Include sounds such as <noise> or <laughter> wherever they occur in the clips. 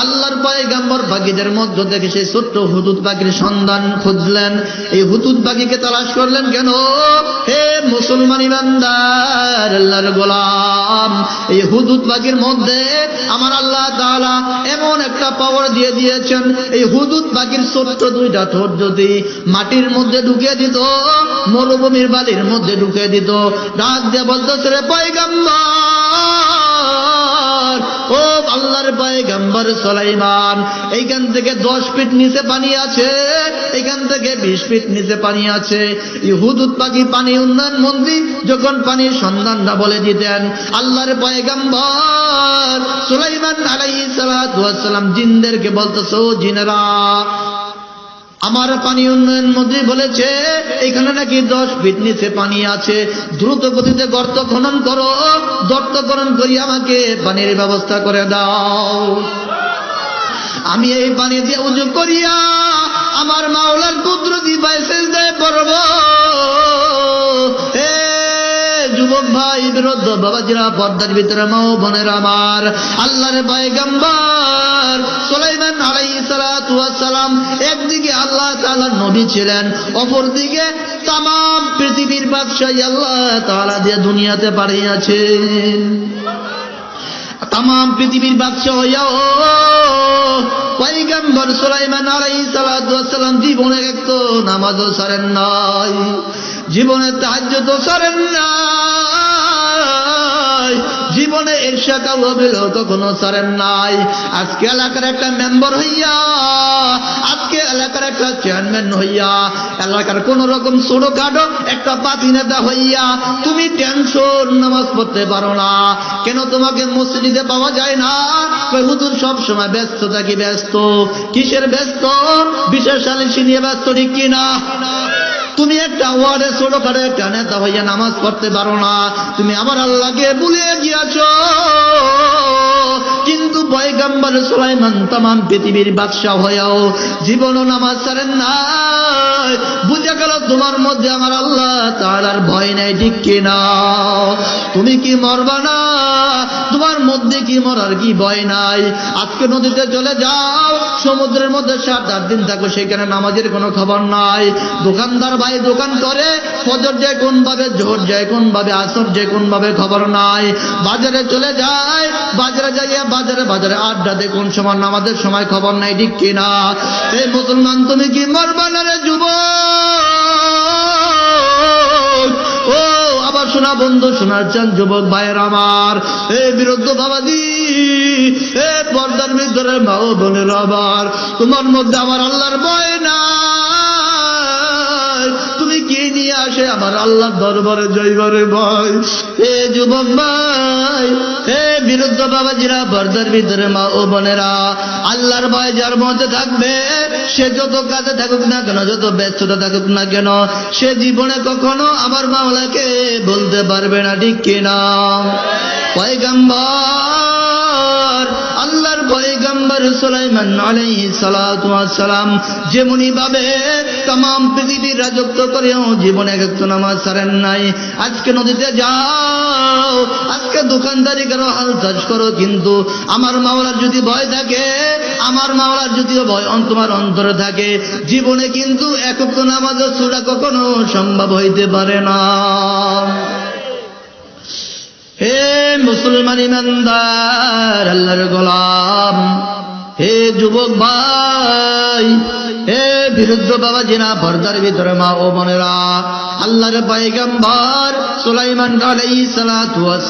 আল্লাহর পয়গাম্বর পাখিদের মধ্য থেকে সেই ছোট্ট হুদুদ পাখির সন্ধান খুঁজলেন। এই হুদুদ পাখিকে তালাশ করলেন, কেন? হে মুসলমান ইমানদার, আল্লাহর গোলাম, এই হুদুদ পাখির মধ্যে আমার আল্লাহ তাআলা এমন একটা পাওয়ার দিয়ে দিয়েছেন। এই হুদুদ পাখির ছোট্ট দুইটা ঠোঁট যদি মাটির মধ্যে ঢুকে দিত, মরুভূমির বালির মধ্যে ঢুকে দিত, ডাক দিয়ে বলতেছে, রে পয়গাম্বর আল্লাহর পয়গাম্বর সলাইমান। এইখান থেকে দশ ফিট নিচে পানি আছে এখান থেকে বিশ ফিট নিচে পানি আছে। ইহুদ পাখি পানি উন্নয়ন মন্ত্রী যখন পানির সন্ধানটা বলে দিতেন, আল্লাহর পয়গাম্বর সুলাইমান আলাই সালাম জিনদেরকে বলতো ও জিনেরা আমার পানি উন্নয়ন মন্ত্রী বলেছে, এখানে নাকি দশ ফিট নিচে পানি আছে। দ্রুত গতিতে গর্ত খনন করো, গর্ত খনন করি আমাকে পানির ব্যবস্থা করে দাও। আমি এই পানি দিয়ে উজু করিয়া আমার মাওলার কুদ্রুতি পাইছে দেয় হে যুবক ভাই বিরুদ্ধ বাবাজিরা, পর্দার ভিতরে মাও বোনের আমার। আল্লাহর পয়গম্বর সুলাইমান আলাইহিস সালাতু সালাম একদিকে আল্লাহ তাআলার নবী ছিলেন, অপরদিকে তাম পৃথিবীর বাদশাহী আল্লাহ তাআলা দিয়ে দুনিয়াতে পাঠিয়েছেন তাম পৃথিবীর বাদশাহ হইয়াও পয়গম্বর সুলাইমান আলাইহিস সালাম জীবনে একটু নামাজও ছাড়েন নাই। জীবনে তাহাজ্জুদও ছাড়েন নাই। জীবনে এরশা কালো বেলো কখনো ছাড়েন নাই। আজকে এলাকার একটা মেম্বার হইয়া, আজকে এলাকার একটা চেয়ারম্যান হইয়া, এলাকার কোন রকম ছোটখাটো একটা পাতি নেতা হইয়া, তুমি টেনশন নামাজ পড়তে পারো না। কেন তোমাকে মসজিদে পাওয়া যায় না? হুজুর সব সময় ব্যস্ত থাকি, ব্যস্ত। কিসের ব্যস্ত? বিশেষ আলিসি নিয়ে ব্যস্ত ঠিক কিনা? তুমি একটা ওয়ার্ডে ছোটখাটো একটা নেতা হইয়া নামাজ পড়তে পারো না। তুমি আমার আল্লাহকে ভুলে গিয়াছ। কিন্তু পয়গাম্বর সুলাইমান তামাম পৃথিবীর বাদশাহ হয়েও জীবনও নামাজ ছাড়েন নাই। বুঝে গেল তোমার মধ্যে আমার আল্লাহ তার ভয় নাই, ঠিক কিনা? তুমি কি মরবা না? তোমার মধ্যে কি মরার কি ভয় নাই? আজকে নদীতে চলে যাও, সমুদ্রের মধ্যে সাত আট দিন থাকো, সেখানে নামাজের কোনো খবর নাই। দোকানদার ভাই দোকান করে, ফজর যায় কোন ভাবে জোর যায় কোন ভাবে, আসর যায় কোন ভাবে খবর নাই। বাজারে চলে যায়, বাজারে যাইয়া বাজারে বাজারে আড্ডা দে কোন সময় নামাজের সময় খবর নাই, ঠিক কিনা? এই মুসলমান, তুমি কি মরবা না রে যুবক? ও, আবার শোনা বন্ধু, শোনার চান যুবক ভাইয়ের আমার। এ বিরুদ্ধ বাবাজি, এ পর্দার ভিতরে মা ও বোনের আবার। তোমার মধ্যে আমার আল্লাহর ভয় না আসে আমার আল্লাহ দরবারে জয়বারে ভয় এ যুবক ভাই এ বিরুদ্ধ বাবাজিরা পর্দার ভিতরে মা ও বোনেরা, আল্লাহর ভয় যার মধ্যে থাকবে, সে যত কাজে থাকুক না কেন, যত ব্যস্ততা থাকুক না কেন, সে জীবনে কখনো আমার মাওলাকে বলতে পারবে না, ঠিক কিনা পয়গাম্বর, আল্লাহর পয়গাম্বর সুলাইমান আলাইহিস সালাতু ওয়াস সালাম যেমনি ভাবে তাম পৃথিবীর রাজত্ব করেও জীবনে এক একটু নামাজ ছাড়েন নাই। আজকে নদীতে যাও, আজকে দোকানদারি কারও, হাল চাষ করো, কিন্তু আমার মাওলার যদি ভয় থাকে, আমার মাওলার যদিও ভয় তোমার অন্তরে থাকে, জীবনে কিন্তু এক একটু নামাজ সুরা কখনো সম্ভব হইতে পারে না। হে মুসলমান ইমানদার, আল্লাহর গোলাম, হে যুবক ভাই হে বিরুদ্ধ বাবা জিনা পর্দার ভিতরে মা ও বোনেরা, আল্লাহর পয়গম্বর সুলাইমান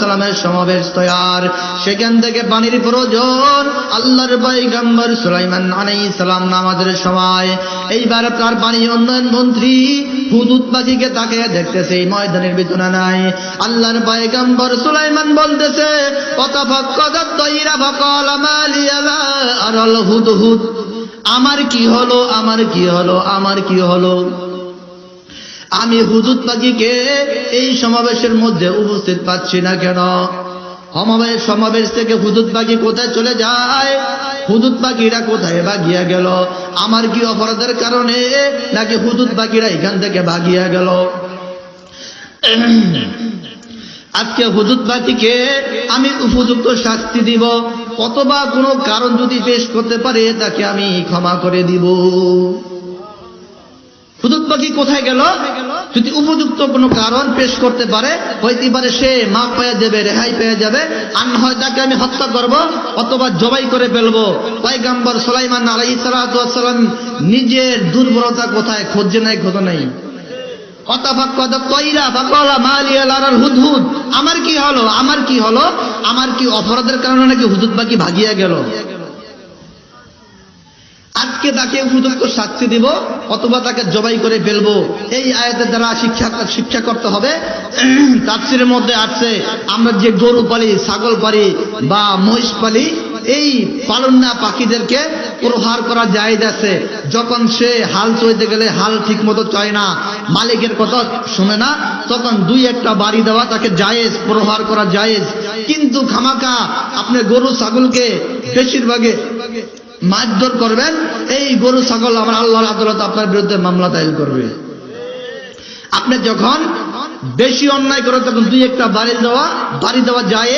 সালামের সমাবেশ তৈয়ার। সেখান থেকে পানির প্রয়োজন, আল্লাহর পয়গম্বর সুলাইমান আলাইহিস সালাম নামাজের সময়। এইবার তার পানি উন্নয়ন মন্ত্রী হুদুদ পাখিকে তাকে দেখতেছে, এই ময়দানের ভিতরে নাই। আল্লাহর পয়গম্বর সুলাইমান বলতেছে কত ফক্কদাত তৈরা ফকল মালিয়ালা আরল হুদহুদ। আমার কি হলো, আমার কি হলো, আমার কি হলো? আমি হুজুত পাখিকে এই সমাবেশের মধ্যে উপস্থিত পাচ্ছি না কেন? সমাবেশ সমাবেশ থেকে হুদুদ পাখি কোথায় চলে যায়? হুদুদ পাখিরা কোথায় ভাগিয়া গেল? আমার কি অপরাধের কারণে নাকি হুদুদ পাখিরা এখান থেকে ভাগিয়া গেল? আজকে হুদুদ পাখিকে আমি উপযুক্ত শাস্তি দিব। অথবা কোনো কারণ যদি পেশ করতে পারে, তাকে আমি ক্ষমা করে দিব। হুদুদ পাখি কোথায় গেল? যদি উপযুক্ত কোনো কারণ পেশ করতে পারে, হইতে পারে সে মাপ পেয়ে যাবে, রেহাই পেয়ে যাবে। আর হয় তাকে আমি হত্যা করব অথবা জবাই করে ফেলব। পয়গাম্বর সোলাইমান আলাই সালাম নিজের দুর্বলতা কোথায়, খোঁজে নাই খোঁজ নাই। আমার কি হলো? আমার কি হলো? আমার কি অপরাধের কারণে নাকি হুজুত বাকি ভাগিয়া গেল? আজকে তাকে উপযুক্ত শাস্তি দিব, অথবা তাকে জবাই করে ফেলব। এই আয়াতের দ্বারা শিক্ষা শিক্ষা করতে হবে। <clears throat> তাফসিরের মধ্যে আসছে আমরা যে গরু পালি, ছাগল পালি বা মহিষ পালি এই পালন্না পাখিদেরকে প্রহার করা জায়েজ আছে। যখন সে হাল চলতে গেলে হাল ঠিক মতো চয় না, মালিকের কথা শুনে না, তখন দুই একটা বাড়ি দেওয়া তাকে জায়েজ, প্রহার করা জায়েজ। কিন্তু খামাকা আপনি গরু, ছাগলকে বেশিরভাগে মারধর করবেন, এই গরু, ছাগল আমার আল্লাহর আদালত আপনার বিরুদ্ধে মামলা দায়ের করবে। আপনি যখন বেশি অন্যায় করে তখন দুই একটা বাড়ি দেওয়া বাড়ি দেওয়া যায়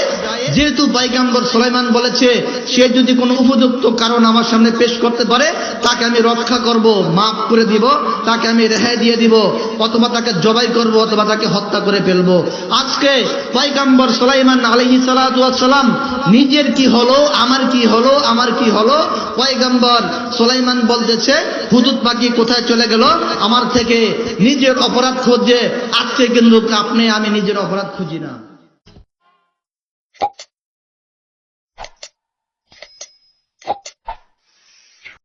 যেহেতু পাইকাম্বর সোলাইমান বলেছে, সে যদি কোনো উপযুক্ত কারণ আমার সামনে পেশ করতে পারে, তাকে আমি রক্ষা করব, মাফ করে দিব, তাকে আমি রেহাই দিয়ে দিব, অথবা তাকে জবাই করব, অথবা তাকে হত্যা করে ফেলব। আজকে পাইকাম্বর সোলাইমান আলহি সালাম নিজের কি হলো, আমার কি হলো, আমার কি হলো? পয়গম্বর সোলাইমান বলতেছে হুদুদ পাখি কোথায় চলে গেল? আমার থেকে নিজের অপরাধ খুঁজে, আজকে কিন্তু আপনি, আমি নিজের অপরাধ খুঁজি না।